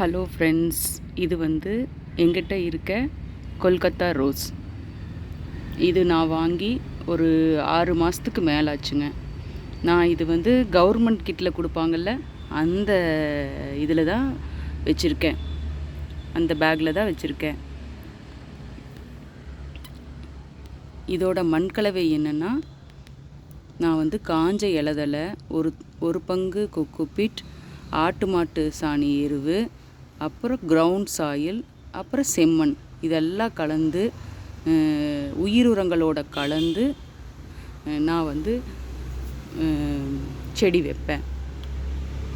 Hello friends இது வந்து எங்கிட்ட இருக்க கொல்கத்தா ரோஸ். இது நான் வாங்கி ஒரு ஆறு மாதத்துக்கு மேலே ஆச்சுங்க. நான் இது வந்து கவர்மெண்ட் கிட்டில் கொடுப்பாங்கல்ல அந்த இதில் தான் வச்சுருக்கேன். அந்த பேக்கில் தான் வச்சுருக்கேன். இதோட மண்கலவை என்னென்னா நான் வந்து காஞ்ச இலதலை ஒரு ஒரு பங்கு கொக்குப்பிட் ஆட்டு மாட்டு சாணி எருவு அப்புறம் கிரவுண்ட் சாயில் அப்புறம் செம்மண். இதெல்லாம் கலந்து உயிர் உரங்களோட கலந்து நான் வந்து செடி வைப்பேன்.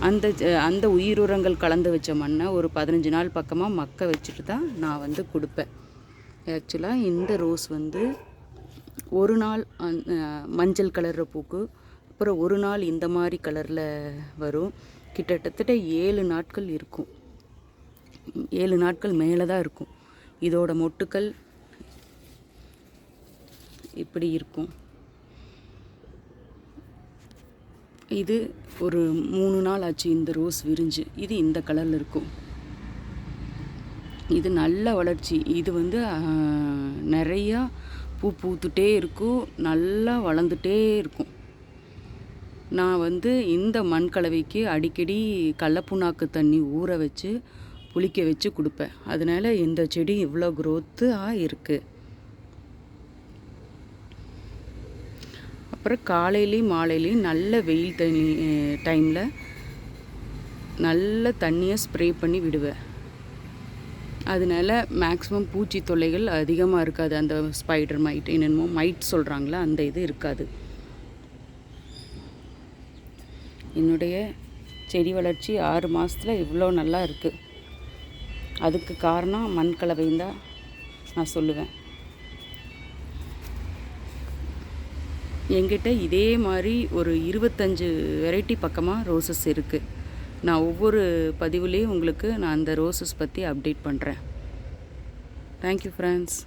அந்த அந்த உயிர் உரங்கள் கலந்து வச்ச மண்ணை ஒரு பதினஞ்சு நாள் பக்கமாக மக்க வச்சுட்டு தான் நான் வந்து கொடுப்பேன். ஆக்சுவலாக இந்த ரோஸ் வந்து ஒரு நாள் மஞ்சள் கலரில் பூக்கு அப்புறம் ஒரு நாள் இந்த மாதிரி கலரில் வரும். கிட்டத்தட்ட ஏழு நாட்கள் இருக்கும். ஏழு நாட்கள் மேலே தான் இருக்கும். இதோட மொட்டுக்கள் இப்படி இருக்கும். இது ஒரு மூணு நாள் ஆச்சு இந்த ரோஸ் விரிஞ்சு. இது இந்த கலரில் இருக்கும். இது நல்ல வளர்ச்சி. இது வந்து நிறையா பூ பூத்துட்டே இருக்கும். நல்லா வளர்ந்துட்டே இருக்கும். நான் வந்து இந்த மண் கலவைக்கு அடிக்கடி கடலப்புண்ணாக்கு தண்ணி ஊற வச்சு புளிக்க வச்சு கொடுப்பேன். அதனால இந்த செடி இவ்வளோ க்ரோத்தாக இருக்குது அப்புறம் காலையிலையும் மாலையிலையும் நல்ல வெயில் தண்ணி டைமில் நல்ல தண்ணியை ஸ்ப்ரே பண்ணி விடுவேன். அதனால மேக்ஸிமம் பூச்சி தொல்லைகள் அதிகமாக இருக்காது. அந்த ஸ்பைடர் மைட் என்னென்னமோ மைட் சொல்கிறாங்களா அந்த இது இருக்காது. என்னுடைய செடி வளர்ச்சி ஆறு மாதத்தில் இவ்வளோ நல்லா இருக்குது அதுக்கு காரணம் மண் கலவையும் தான் நான் சொல்லுவேன். என்கிட்ட இதே மாதிரி ஒரு இருபத்தஞ்சு வெரைட்டி பக்கமாக ரோசஸ் இருக்குது நான் ஒவ்வொரு பதிவுலேயும் உங்களுக்கு நான் அந்த ரோசஸ் பற்றி அப்டேட் பண்ணுறேன் தேங்க்யூ ஃப்ரெண்ட்ஸ்